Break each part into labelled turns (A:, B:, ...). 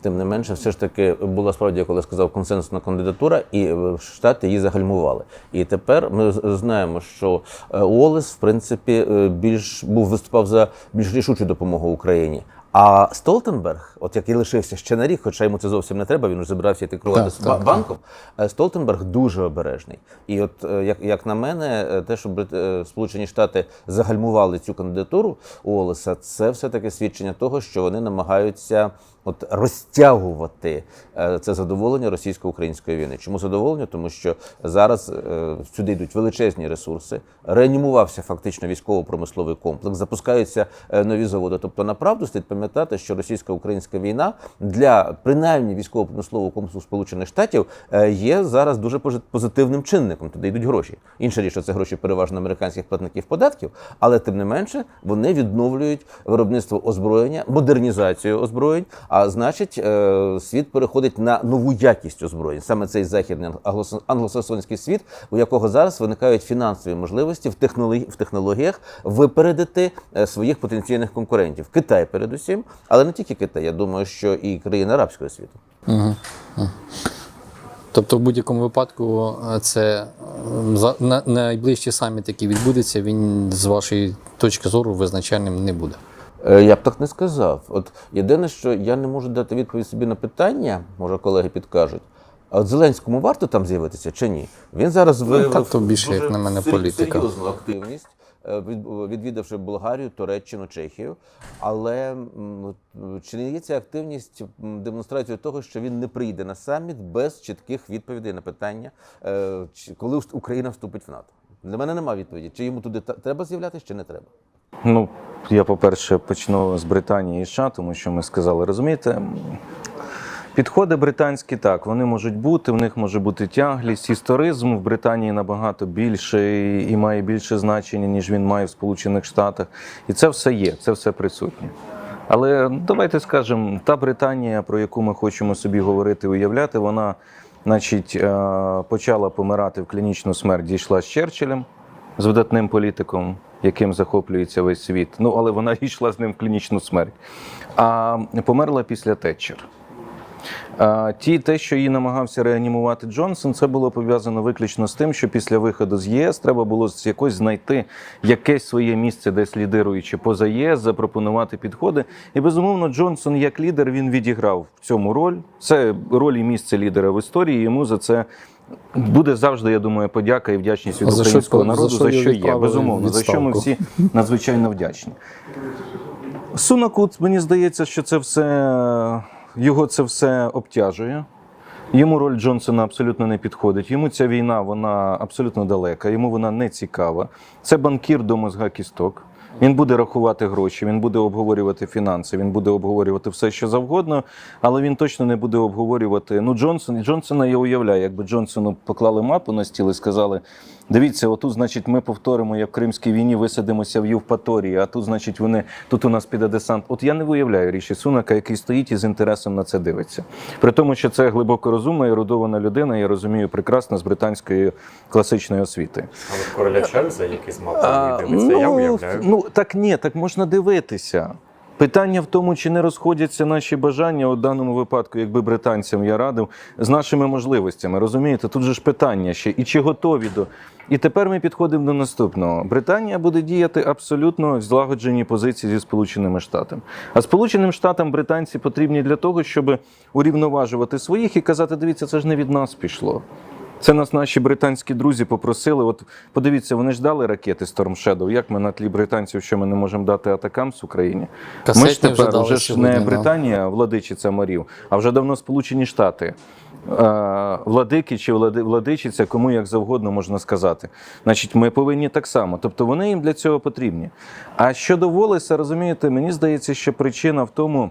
A: тим не менше, все ж таки була справді, я коли сказав, консенсусна кандидатура, і е, Штати її загальмували. І тепер ми знаємо, що е, Уоллес, в принципі, е, більш був виступав за більш рішучу допомогу Україні. А Столтенберг, от який лишився ще на рік, хоча йому це зовсім не треба, він вже зібрався йти керувати з
B: так,
A: ба-
B: так.
A: банком. Столтенберг дуже обережний. І от як, як на мене, те, що Сполучені Штати загальмували цю кандидатуру Уоллеса, це все-таки свідчення того, що вони намагаються от розтягувати е, це задоволення російсько-української війни. Чому задоволення? Тому що зараз е, сюди йдуть величезні ресурси, реанімувався фактично військово-промисловий комплекс, запускаються е, нові заводи. Тобто, направду слід пам'ятати, що російсько-українська війна для принаймні військово-промислового комплексу Сполучених Штатів є зараз дуже пози- позитивним чинником. Туди йдуть гроші. Інша річ, що це гроші переважно американських платників податків, але тим не менше вони відновлюють виробництво озброєння, модернізацію озброєнь. А значить, е, світ переходить на нову якість озброєнь. Саме цей західний англосаксонський світ, у якого зараз виникають фінансові можливості в технологі- в технологіях випередити е, своїх потенційних конкурентів. Китай, передусім, але не тільки Китай. Я думаю, що і країни арабського світу.
B: Тобто, в будь-якому випадку, е, це найближчий саміт, який відбудеться, він з вашої точки зору визначальним не буде.
A: Е, Я б так не сказав. От єдине, що я не можу дати відповідь собі на питання, може колеги підкажуть. А от Зеленському варто там з'явитися чи ні? Він зараз виявив
B: так то більше,
A: дуже
B: як на мене, політика.
A: серйозну активність, е, відвідавши Болгарію, Туреччину, Чехію. Але чи не є ця активність демонстрацією того, що він не прийде на саміт без чітких відповідей на питання, е, коли Україна вступить в НАТО? Для мене немає відповіді, чи йому туди треба з'являтися, чи не треба.
C: Ну, я, по-перше, почну з Британії і США, тому що ми сказали, розумієте, підходи британські так, вони можуть бути, в них може бути тяглість. Історизм в Британії набагато більший і має більше значення, ніж він має в Сполучених Штатах. І це все є, це все присутнє. Але давайте скажемо, та Британія, про яку ми хочемо собі говорити, уявляти, вона, значить, е, почала помирати в клінічну смерть, дійшла з Черчиллем, з видатним політиком, яким захоплюється весь світ. Ну, але вона йшла з ним в клінічну смерть. А померла після Тетчер. Ті, те, що її намагався реанімувати Джонсон, це було пов'язано виключно з тим, що після виходу з ЄС треба було з якось знайти якесь своє місце, десь лідируючи поза ЄС, запропонувати підходи. І безумовно, Джонсон як лідер він відіграв в цьому роль. Це роль і місце лідера в історії. Йому за це. Буде завжди, я думаю, подяка і вдячність від
B: за що-
C: українського
B: за
C: народу,
B: що
C: за що є. Безумовно,
B: в
C: за що ми всі надзвичайно вдячні. Сунаку, мені здається, що це все його це все обтяжує. Йому роль Джонсона абсолютно не підходить. Йому ця війна вона абсолютно далека, йому вона не цікава. Це банкір до мозга кісток. Він буде рахувати гроші, він буде обговорювати фінанси, він буде обговорювати все, що завгодно, але він точно не буде обговорювати. Ну, Джонсон Джонсона я уявляю, якби Джонсону поклали мапу на стіл і сказали: дивіться, отут, значить, ми повторимо, як в Кримській війні висадимося в Євпаторії, а тут, значить, вони тут у нас піде десант. От я не виявляю Ріші Сунака, який стоїть і з інтересом на це дивиться. При тому, що це глибоко розумна і ерудована людина, я розумію прекрасно з британської класичної освіти.
D: Але короля Чарльза, який з мапою дивиться, я уявляю.
C: ну так ні, так можна дивитися. Питання в тому, чи не розходяться наші бажання у даному випадку, якби британцям я радив, з нашими можливостями. Розумієте, тут же ж питання ще і чи готові до. І тепер ми підходимо до наступного. Британія буде діяти абсолютно в злагодженій позиції зі Сполученими Штатами. А Сполученим Штатам британці потрібні для того, щоб урівноважувати своїх і казати: дивіться, це ж не від нас пішло. Це нас наші британські друзі попросили. От подивіться, вони ж дали ракети Storm Shadow. Як ми на тлі британців, що ми не можемо дати атакамс Україні? ми ж тепер
B: вже дали
C: вже ж не
B: да.
C: Британія, владичиця морів, а вже давно Сполучені Штати. Владики чи влади- владичиця, кому як завгодно можна сказати. Значить, ми повинні так само. Тобто вони їм для цього потрібні. А щодо Волеса, розумієте, мені здається, що причина в тому,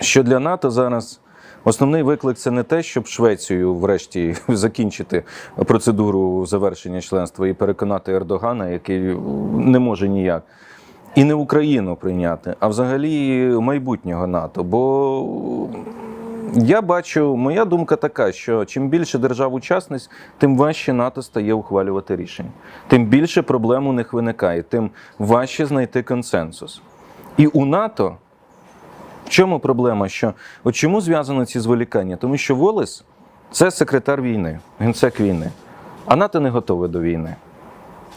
C: що для НАТО зараз основний виклик це не те, щоб Швецію врешті закінчити процедуру завершення членства і переконати Ердогана, який не може ніяк. І не Україну прийняти, а взагалі майбутнього НАТО. Бо я бачу, моя думка така, що чим більше держав-учасниць, тим важче НАТО стає ухвалювати рішення. Тим більше проблем у них виникає, тим важче знайти консенсус. І у НАТО чому проблема? Що от чому зв'язано ці зволікання? Тому що Волес це секретар війни, генсек війни, а НАТО не готове до війни.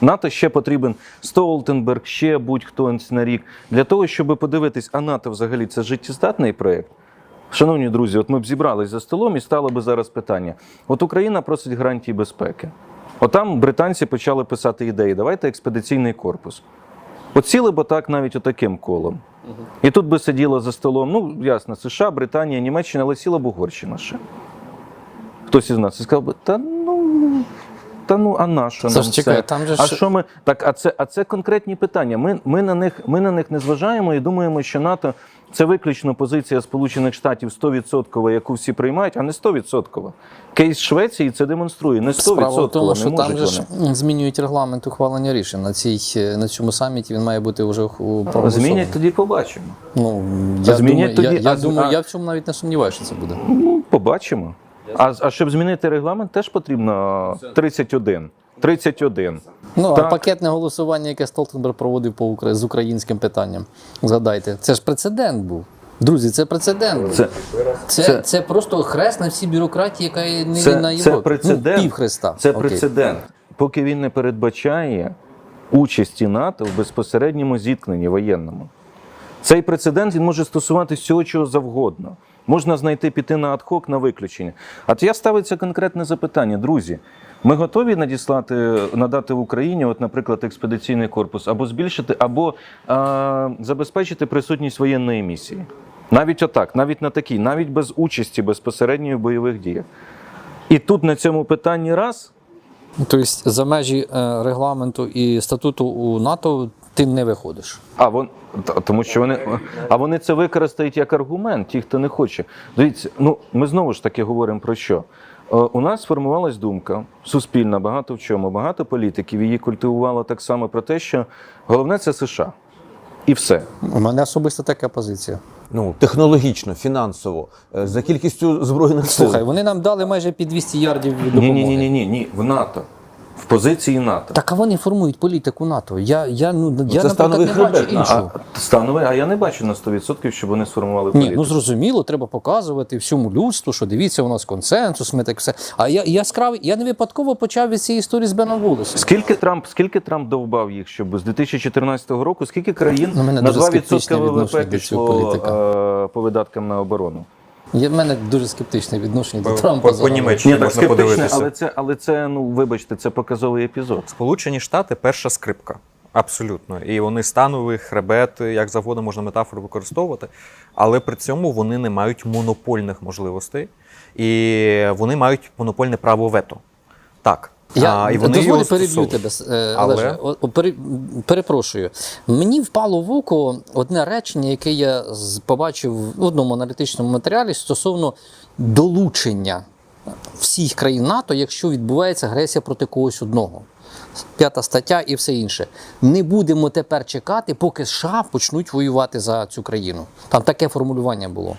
C: НАТО ще потрібен Столтенберг, ще будь-хто на рік для того, щоб подивитись, а НАТО взагалі це життєздатний проєкт. Шановні друзі, от ми б зібрались за столом і стало би зараз питання: от Україна просить гарантії безпеки. Отам британці почали писати ідеї, давайте експедиційний корпус. От сіли б так навіть отаким колом. І тут би сиділа за столом, ну, ясно, США, Британія, Німеччина, але сіла б Угорщина ще. Хтось із нас і сказав би, та ну. Та ну, а на що нам
B: ж чекай,
C: це?
B: там же
C: а що ми так? А це, а це конкретні питання. Ми, ми, на них, ми на них не зважаємо і думаємо, що НАТО це виключно позиція Сполучених Штатів 100%, яку всі приймають, а не 100%. Кейс Швеції це демонструє. Не 100%,
B: Справа в тому, що там же ж змінюють регламент ухвалення рішень. На, цій, на цьому саміті він має бути вже у- проголосований.
C: Змінять тоді побачимо.
B: Ну, я,
C: Змінять
B: думаю,
C: тоді,
B: я,
C: а
B: думаю,
C: а-
B: я в цьому навіть не сумніваюся, що це буде.
C: Ну, побачимо. А, а щоб змінити регламент, теж потрібно 31. 31.
B: Ну, а
C: Так.
B: пакетне голосування, яке Столтенберг проводив по Укра- з українським питанням. Згадайте, це ж прецедент був. Друзі, це прецедент. був.
C: Це,
B: Це,
C: це-
B: це, просто хрест на всій бюрократії, яка є не
C: це,
B: на
C: це
B: Європі.
C: прецедент.
B: Ну, пів хреста.
C: Це
B: Окей.
C: прецедент. Поки він не передбачає участі НАТО в безпосередньому зіткненні воєнному. Цей прецедент він може стосуватися всього чого завгодно. Можна знайти піти на адхок на виключення. А то я ставиться конкретне запитання, друзі. Ми готові надіслати, надати в Україні, от, наприклад, експедиційний корпус, або збільшити, або а, забезпечити присутність воєнної місії. Навіть отак, навіть на такій, навіть без участі безпосередньої бойових діях. І тут на цьому питанні раз
B: Тобто за межі е, регламенту і статуту у НАТО ти не виходиш.
C: А вон тому, що вони а вони це використають як аргумент, ті, хто не хоче. Дивіться, ну ми знову ж таки говоримо про що. Е, У нас сформувалась думка суспільна, багато в чому, багато політиків її культивувало так само про те, що головне це США. І все.
B: У мене особисто така позиція.
A: Ну, технологічно, фінансово, е, за кількістю збройних сил.
B: Слухай, вони нам дали майже під 200 ярдів допомоги.
C: ні, ні, ні, ні, ні, в НАТО. В позиції НАТО.
B: Так а вони формують політику НАТО. Я, я, ну, я
A: це
B: наприклад,
A: становий
B: не бачу
A: хребет
B: іншого.
C: А, станове, а я не бачу на 100%, щоб вони сформували
B: Ні, ну зрозуміло, треба показувати всьому людству, що дивіться, у нас консенсус, ми так все. А я яскравий, я не випадково почав від цієї історії з Беном Волесом.
C: Скільки Трамп, скільки Трамп довбав їх, щоб з 2014 року, скільки країн
B: Ну,
C: на
B: дуже
C: 2% ВВП пішло е, по видаткам на оборону?
B: Є в мене дуже скептичне відношення до Трампа.
D: по- по. Німеччині.
C: Ні,
D: можна
C: скептичне,
D: подивитися.
C: але це, але це, ну вибачте, це показовий епізод.
D: Сполучені Штати перша скрипка. Абсолютно. І вони становий, хребет, як завгодно можна метафору використовувати, але при цьому вони не мають монопольних можливостей і вони мають монопольне право вето. Так.
B: Я
D: а, і вони
B: дозволю переб'ю тебе, е,
D: Але-
B: Олеже. Пере- перепрошую. Мені впало в око одне речення, яке я побачив в одному аналітичному матеріалі стосовно долучення всіх країн НАТО, якщо відбувається агресія проти когось одного. П'ята стаття і все інше. Не будемо тепер чекати, поки США почнуть воювати за цю країну. Там таке формулювання було.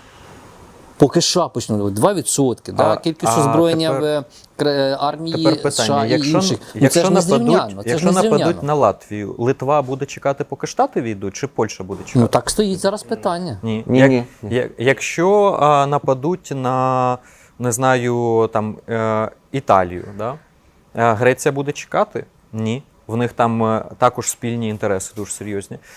B: Поки США воювати. 2%, да,
D: А-
B: кількість
D: а
B: озброєння
D: тепер-
B: в е, армії
D: Тепер питання:
B: США і
D: якщо,
B: інших. Ну,
D: якщо
B: це ж не
D: нападуть,
B: зрівняно. Це
D: якщо
B: ж не
D: нападуть на Латвію, Литва буде чекати, поки Штати війдуть, чи Польща буде чекати?
B: Ну так стоїть зараз питання.
D: Ні.
A: Ні,
D: Як, якщо а, нападуть на не знаю там е, Італію, да? Е, Греція буде чекати? Ні. В них там також спільні інтереси дуже серйозні.